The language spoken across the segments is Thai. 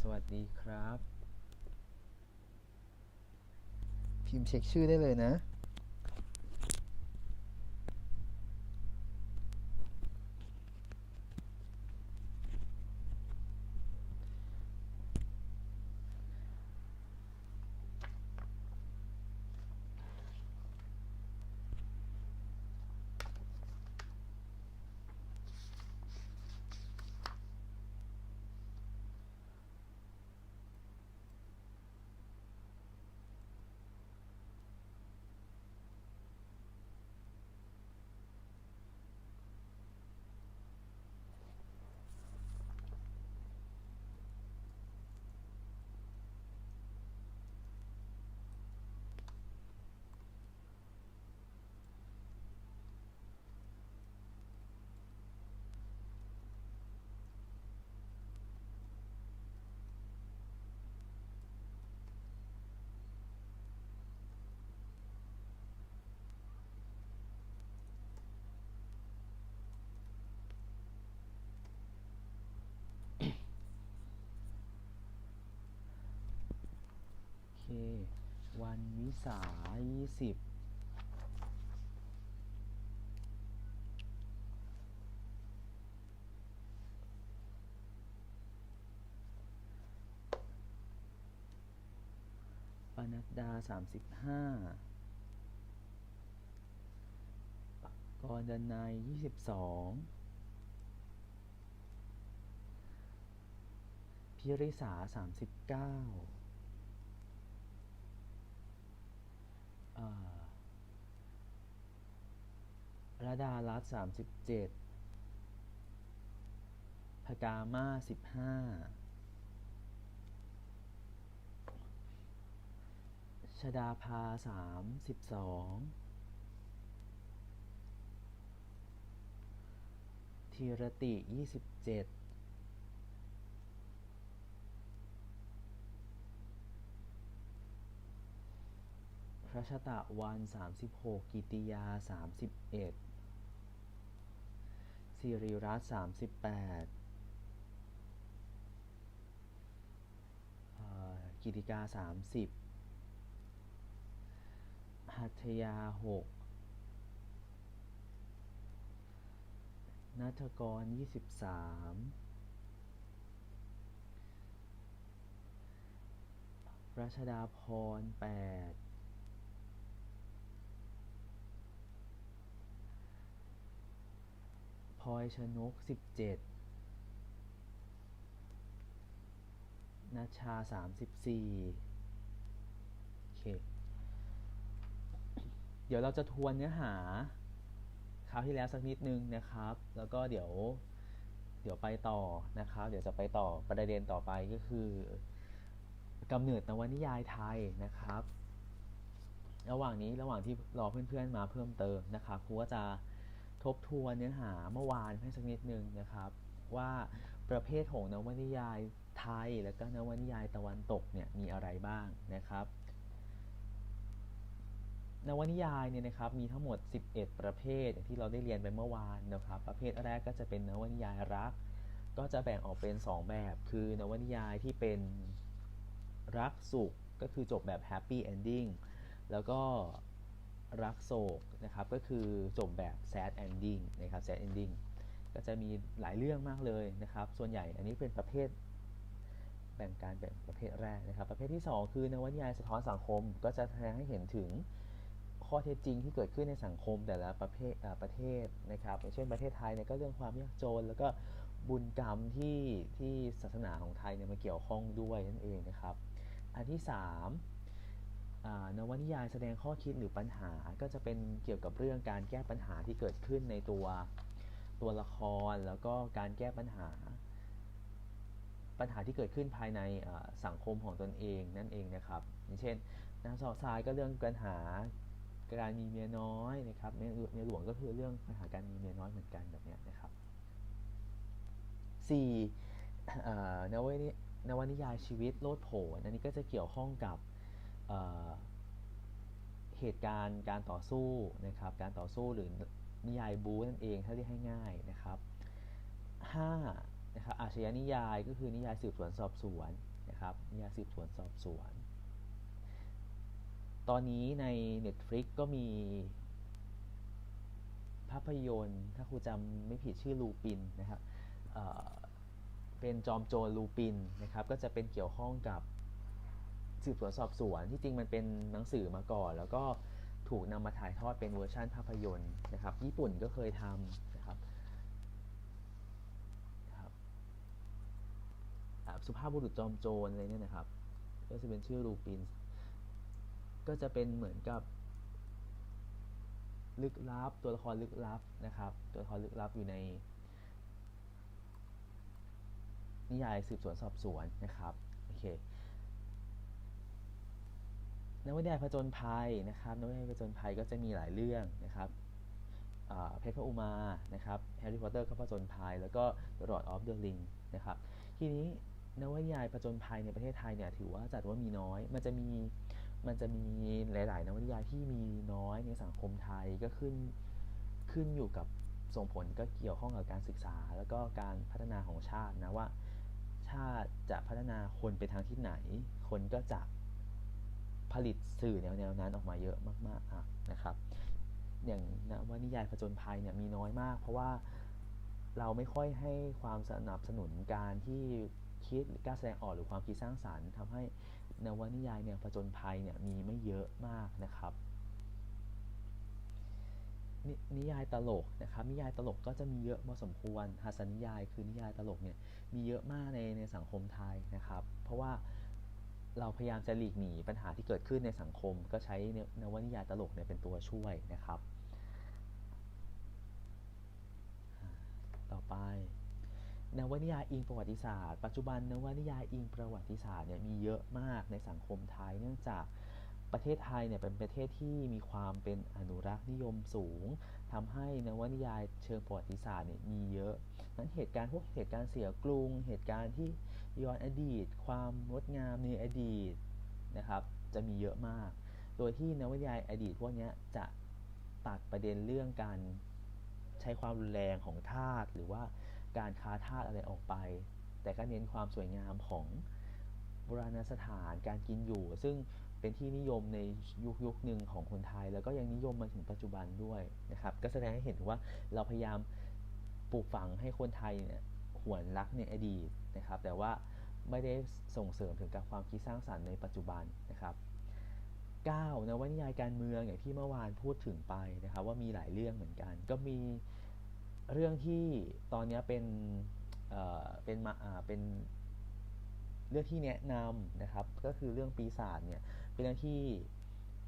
สวัสดีครับ พิมพ์เช็คชื่อได้เลยนะ วันวิสายี่สิบปนัดดาสามสิบห้า กรดันนายยี่สิบสองพิริสาสามสิบเก้า อ่า ระดารัตสามสิบเจ็ดพกามาสิบห้าชดาภาสามสิบสองธีรติยี่สิบเจ็ด รัชตะวัน 36 กิติยา 31สิริรัตน์38 กิติกา 30 หัตยา 6 นัทกร 23รัชดาพร 8 ลอยชนกสิบเจ็ดนัชชาสามสิบสี่โอเค เดี๋ยวเราจะทวนเนื้อหาคราวที่แล้วสักนิดนึงนะครับ แล้วก็เดี๋ยวเดี๋ยวไปต่อนะครับ เดี๋ยวจะไปต่อประเด็นต่อไปก็คือกำเนิดนวนิยายไทยนะครับ ระหว่างนี้ระหว่างที่รอเพื่อนๆมาเพิ่มเติมนะครับครูก็จะ ทบทวนเนื้อหาเมื่อวานให้สักนิดนึงนะครับ ว่าประเภทของนวนิยายไทยและก็นวนิยายตะวันตกเนี่ยมีอะไรบ้างนะครับนวนิยายเนี่ยนะครับมีทั้งหมด 11 ประเภทที่เราได้เรียนไปเมื่อวานนะครับ ประเภทแรกก็จะเป็นนวนิยายรัก ก็จะแบ่งออกเป็น 2 แบบ คือนวนิยายที่เป็นรักสุขก็คือจบแบบ happy ending แล้วก็ รักโศกนะครับก็คือจบแบบ sad ending นะครับ sad ending ก็จะมีหลายเรื่องมากเลยนะครับ ส่วนใหญ่อันนี้เป็นประเภทแบ่งการแบ่งประเภทแรกนะครับ ประเภทที่ 2 คือนวนิยายสะท้อนสังคม ก็จะแสดงให้เห็นถึงข้อเท็จจริงที่เกิดขึ้นในสังคมแต่ละประเภทประเทศนะครับเช่นประเทศไทยเนี่ยก็เรื่องความยากจน แล้วก็บุญกรรมที่ที่ศาสนาของไทยเนี่ยมาเกี่ยวข้องด้วยนั่นเองนะครับ อันที่ 3 นวนิยายแสดงข้อคิดหรือปัญหาก็จะเป็นเกี่ยวกับเรื่องการแก้ปัญหาที่เกิดขึ้นในตัวตัวละครแล้วก็การแก้ปัญหา ปัญหาที่เกิดขึ้นภายในสังคมของตนเองนั่นเองนะครับ อย่างเช่นนางสาวทรายก็เรื่องปัญหาการมีเมียน้อยนะครับเมียหลวงก็คือเรื่องปัญหาการมีเมียน้อยเหมือนกันแบบนี้นะครับ 4. นวนิยายชีวิตโลดโผนอันนี้ก็จะเกี่ยวข้องกับ เหตุการณ์การต่อสู้นะครับ การต่อสู้หรือนิยายบูนั่นเองถ้าเรียกให้ง่ายนะครับ 5. นะครับอาชญานิยายก็คือนิยายสืบสวนสอบสวนนะครับนิยายสืบสวนสอบสวน ตอนนี้ใน Netflix ก็มี ภาพยนตร์ ถ้าครูจำไม่ผิดชื่อลูปินนะครับเเป็นจอมโจรลูปินนะครับ ก็จะเป็นเกี่ยวข้องกับ สืบสวนสอบสวนที่จริงมันเป็นหนังสือมาก่อน แล้วก็ถูกนำมาถ่ายทอดเป็นเวอร์ชันภาพยนตร์นะครับ ญี่ปุ่นก็เคยทำนะครับครับอ่าสุภาพบุรุษจอมโจรอะไรเนี่ยนะครับ ก็จะเป็นชื่อลูปิน ก็จะเป็นเหมือนกับ ลึกลับตัวละครลึกลับนะครับ ตัวละครลึกลับอยู่ใน นิยายสืบสวนสอบสวนนะครับ โอเค นวนิยายผจญภัยนะครับนวนิยายผจญภัยก็จะมีหลายเรื่องนะครับเพชรพระอุมานะครับแฮร์รี่พอตเตอร์ก็ผจญภัย แล้วก็ The Lord of the Ring นะครับทีนี้นวนิยายผจญภัยในประเทศไทยเนี่ยถือว่าจัดว่ามีน้อย มันจะมีมันจะมีหลาย ๆ นวนิยายที่มีน้อยในสังคมไทยก็ขึ้นขึ้นอยู่กับส่งผลก็เกี่ยวข้องกับการศึกษา แล้วก็การพัฒนาของชาตินะว่า ชาติจะพัฒนาคนไปทางที่ไหน คนก็จะ ผลิตสื่อแนวแนวนั้นออกมาเยอะมากๆอะนะครับ อย่างนวนิยายผจญภัยเนี่ยมีน้อยมาก เพราะว่าเราไม่ค่อยให้ความสนับสนุนการที่คิดกล้ารแสดงออกหรือความคิดสร้างสารรค์ทำให้นวนิยายเนี่ยผจญภัยเนี่ยมีไม่เยอะมากนะครับนนิยายตลกนะครับนิยายตลกก็จะมีเยอะพอสมควรหัสนิยายคือนิยายตลกเนี่ยมีเยอะมากในในสังคมไทยนะครับ เพราะว่า เราพยายามจะหลีกหนีปัญหาที่เกิดขึ้นในสังคม ก็ใช้นวนิยายตลกเนี่ยเป็นตัวช่วยนะครับ ต่อไป นวนิยายอิงประวัติศาสตร์ ปัจจุบันนวนิยายอิงประวัติศาสตร์เนี่ยมีเยอะมากในสังคมไทย เนื่องจากประเทศไทยเนี่ยเป็นประเทศที่มีความเป็นอนุรักษ์นิยมสูงทำให้นวนิยายเชิงประวัติศาสตร์เนี่ยมีเยอะนั้นเหตุการณ์พวกเหตุการณ์เสียกรุง เหตุการณ์ที่ ย้อนอดีต ความงดงามในอดีตนะครับ จะมีเยอะมาก โดยที่นวนิยายอดีตพวกนี้จะตัดประเด็นเรื่องการใช้ความรุนแรงของทาสหรือว่าการค้าทาสอะไรออกไป แต่ก็เน้นความสวยงามของโบราณสถานการกินอยู่ ซึ่งเป็นที่นิยมในยุคยุคหนึ่งของคนไทย แล้วก็ยังนิยมมาถึงปัจจุบันด้วยนะครับ ก็แสดงให้เห็นว่าเราพยายามปลูกฝังให้คนไทยเนี่ย หวนรักในอดีตนะครับ แต่ว่าไม่ได้ส่งเสริมถึงการความคิดสร้างสรรค์ในปัจจุบันนะครับ9นวนิยายการเมืองอย่างที่เมื่อวานพูดถึงไปนะครับ ว่ามีหลายเรื่องเหมือนกัน ก็มีเรื่องที่ตอนนี้เป็นเอ่อเป็นมาอ่าเป็นเรื่องที่แนะนำนะครับ ก็คือเรื่องปีศาจเนี่ยเป็นเรื่องที่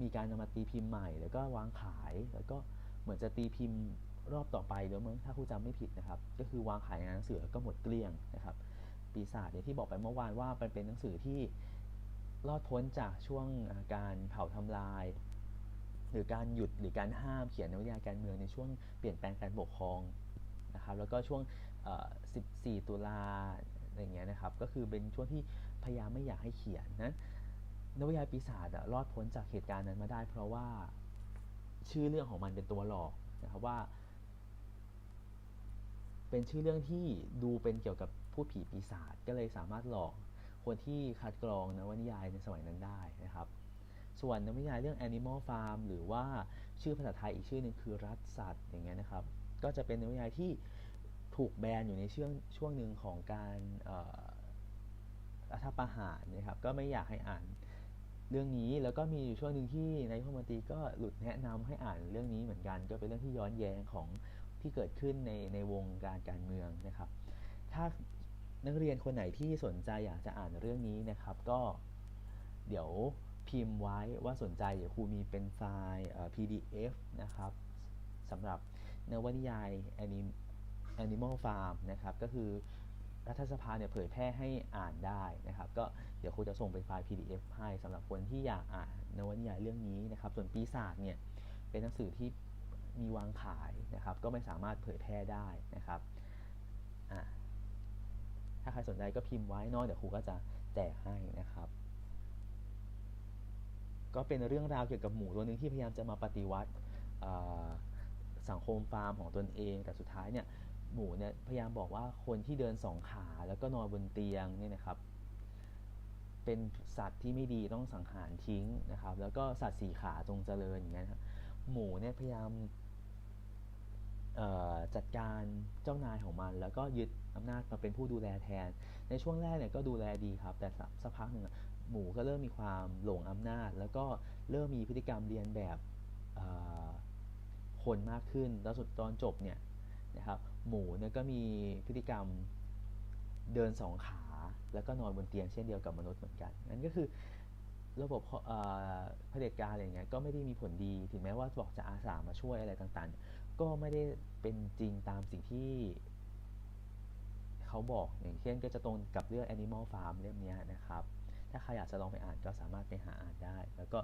มีการนำมาตีพิมพ์ใหม่ แล้วก็วางขายแล้วก็เหมือนจะตีพิมพ์ รอบต่อไปเดี๋ยวมั้งถ้าครูจำไม่ผิดนะครับ ก็คือวางขายในหนังสือก็หมดเกลี้ยงนะครับ ปีศาจเนี่ยที่บอกไปเมื่อวานว่ามันเป็นหนังสือที่รอดพ้นจากช่วงการเผาทำลาย หรือการหยุดหรือการห้ามเขียนนวนิยาการเมืองในช่วงเปลี่ยนแปลงการปกครองนะครับ แล้วก็ช่วง 14 ตุลาอะไรเงี้ยนะครับ ก็คือเป็นช่วงที่พยายามไม่อยากให้เขียนนะนวนิยาปีศาจรอดพ้นจากเหตุการณ์นั้นมาได้ เพราะว่าชื่อเรื่องของมันเป็นตัวหลอกนะครับว่า เป็นชื่อเรื่องที่ดูเป็นเกี่ยวกับพูดผีปีศาจก็เลยสามารถหลอกคนที่คัดกรองนวนิยายในสมัยนั้นได้นะครับ ส่วนนวนิยายเรื่อง Animal Farm หรือว่าชื่อภาษาไทยอีกชื่อหนึ่งคือรัฐสัตว์อย่างเงี้ยนะครับ ก็จะเป็นนวนิยายที่ถูกแบนอยู่ในช่วงช่วงหนึ่งของการรัฐประหารนะครับ ก็ไม่อยากให้อ่านเรื่องนี้แล้วก็มีอยู่ช่วงหนึ่งที่นายพมนตรีก็หลุดแนะนำให้อ่านเรื่องนี้เหมือนกัน ก็เป็นเรื่องที่ย้อนแย้งของ ที่เกิดขึ้นในในวงการการเมืองนะครับ ถ้านักเรียนคนไหนที่สนใจอยากจะอ่านเรื่องนี้นะครับ ก็เดี๋ยวพิมพ์ไว้ว่าสนใจเดี๋ยวครูมีเป็นไฟล์ PDF นะครับสำหรับนวนิยาย Animal Farm นะครับ ก็คือรัฐสภาเนี่ยเผยแพร่ให้อ่านได้นะครับ ก็เดี๋ยวครูจะส่งเป็นไฟล์ PDF ให้สำหรับคนที่อยากอ่านนวนิยายเรื่องนี้นะครับ ส่วนปีศาจเนี่ยเป็นหนังสือที่ มีวางขายนะครับ ก็ไม่สามารถเผยแพร่ได้นะครับถ้าใครสนใจก็พิมพ์ไว้นอกเดี๋ยวครูก็จะแจกให้นะครับ ก็เป็นเรื่องราวเกี่ยวกับหมูตัวหนึ่งที่พยายามจะมาปฏิวัติสังคมฟาร์มของตนเอง แต่สุดท้ายเนี่ยหมูเนี่ยพยายามบอกว่าคนที่เดินสองขาแล้วก็นอนบนเตียงเนี่ยนะครับ เป็นสัตว์ที่ไม่ดีต้องสังหารทิ้งนะครับ แล้วก็สัตว์สี่ขาจงเจริญอย่างเงี้ยหมูเนี่ยพยายาม จัดการเจ้านายของมัน แล้วก็ยึดอำนาจมาเป็นผู้ดูแลแทน ในช่วงแรกเนี่ยก็ดูแลดีครับ แต่สักพักหนึ่งหมูก็เริ่มมีความหลงอำนาจ แล้วก็เริ่มมีพฤติกรรมเรียนแบบคนมากขึ้น แล้วสุดตอนจบเนี่ยนะครับหมูเนี่ยก็มีพฤติกรรมเดินสองขา แล้วก็นอนบนเตียงเช่นเดียวกับมนุษย์เหมือนกันนั่นก็คือระบบเอ่อเผด็จการอะไรเงี้ยก็ไม่ได้มีผลดีถึงแม้ว่าบอกจะอาสามาช่วยอะไรต่างๆ ก็ไม่ได้เป็นจริงตามสิ่งที่เขาบอกอย่างเช่นก็จะตรงกับเรื่อง Animal Farm เล่มเนี้นะครับ ถ้าใครอยากจะลองไปอ่านก็สามารถไปหาอ่านได้ แล้วก็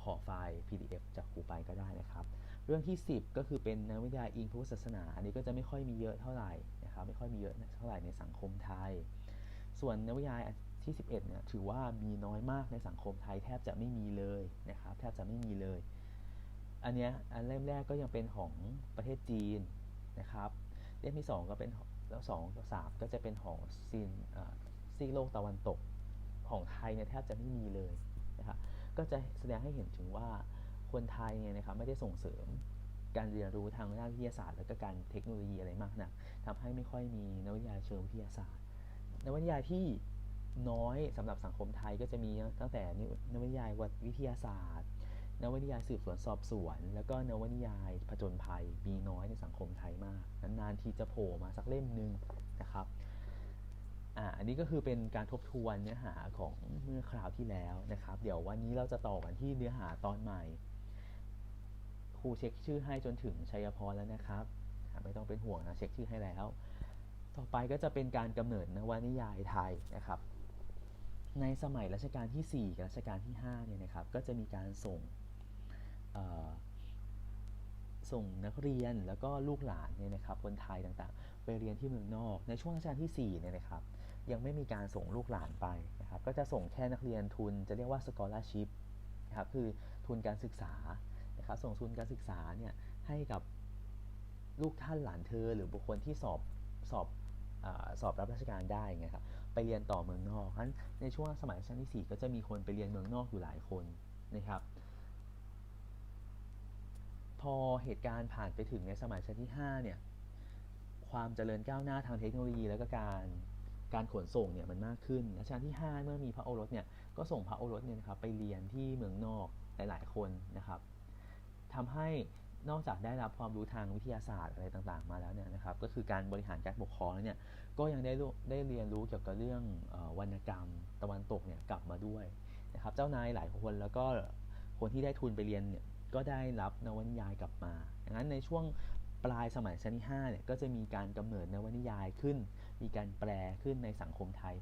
ขอไฟล์ PDF จากครูไปก็ได้นะครับ เรื่องที่ 10 ก็คือเป็นนักวนิยาอิงพุทธศาสนา อันนี้ก็จะไม่ค่อยมีเยอะเท่าไหร่นะครับ ไม่ค่อยมีเยอะเท่าไหร่ในสังคมไทย ส่วนนักวนิยาที่ 11เนี่ยถือว่ามีน้อยมากในสังคมไทยแทบจะไม่มีเลยนะครับ แทบจะไม่มีเลย อันเนี้ยอันเล่มแรกก็ยังเป็นของประเทศจีนนะครับเล่มที่ 2 ก็เป็นแล้วสองกับสามก็จะเป็นของซีนซีโลกตะวันตกของไทยเนี่ยแทบจะไม่มีเลยนะครับก็จะแสดงให้เห็นถึงว่าคนไทยเนี่ยนะครับไม่ได้ส่งเสริมการเรียนรู้ทางด้านวิทยาศาสตร์ และก็การเทคโนโลยีอะไรมากนักทำให้ไม่ค่อยมีนวนิยายเชิงวิทยาศาสตร์ นวนิยายที่น้อยสำหรับสังคมไทยก็จะมีตั้งแต่นวนิยายวิทยาศาสตร์ นวนิยายสืบสวนสอบสวน แล้วก็นวนิยายผจญภัยมีน้อยในสังคมไทยมากนานๆทีจะโผล่มาสักเล่มหนึ่งนะครับอ่าอันนี้ก็คือเป็นการทบทวนเนื้อหาของเมื่อคราวที่แล้วนะครับ เดี๋ยววันนี้เราจะต่อกันที่เนื้อหาตอนใหม่ครูเช็คชื่อให้จนถึงชัยพรแล้วนะครับ ไม่ต้องเป็นห่วงนะเช็คชื่อให้แล้ว ต่อไปก็จะเป็นการกำเนิดนวนิยายไทยนะครับ ในสมัยรัชกาลที่ 4 กับรัชกาลที่5เนี่ยนะครับก็จะมีการส่ง ส่งนักเรียนแล้วก็ลูกหลานเนี่ยนะครับคนไทยต่างๆ ไปเรียนที่เมืองนอก ในช่วงรัชกาลที่4เนี่ยนะครับยังไม่มีการส่งลูกหลานไปนะครับก็จะส่งแค่นักเรียนทุนจะเรียกว่า scholarship นะครับคือทุนการศึกษานะครับส่งทุนการศึกษาเนี่ยให้กับลูกท่านหลานเธอหรือบุคคลที่สอบสอบอสอบรับราชการได้ไงครับไปเรียนต่อเมืองนอกฉะนั้นในช่วงสมัยรัชกาลที่ 4 ก็จะมีคนไปเรียนเมืองนอกอยู่หลายคนนะครับ พอเหตุการณ์ผ่านไปถึงในสมัยรัชกาลที่ 5 เนี่ย ความเจริญก้าวหน้าทางเทคโนโลยีแล้วก็การการขนส่งเนี่ยมันมากขึ้นรัชกาลที่ 5 เมื่อมีพระโอรสเนี่ยก็ส่งพระโอรสเนี่ยนะครับไปเรียนที่เมืองนอกหลาย ๆ คนนะครับทำให้นอกจากได้รับความรู้ทางวิทยาศาสตร์อะไรต่างๆ มาแล้วเนี่ยนะครับ ก็คือการบริหารการปกครองแล้วเนี่ยก็ยังได้ได้เรียนรู้เกี่ยวกับเรื่องวรรณกรรม ตะวันตกเนี่ยกลับมาด้วยนะครับ เจ้านายหลายคนแล้วก็คนที่ได้ทุนไปเรียนเนี่ย ก็ได้รับนวนิยายกลับมาดังนั้นในช่วงปลายสมัยชั้นที่5เนี่ยก็จะมีการกำเนิดนวนิยายขึ้น มีการแปลขึ้นในสังคมไทย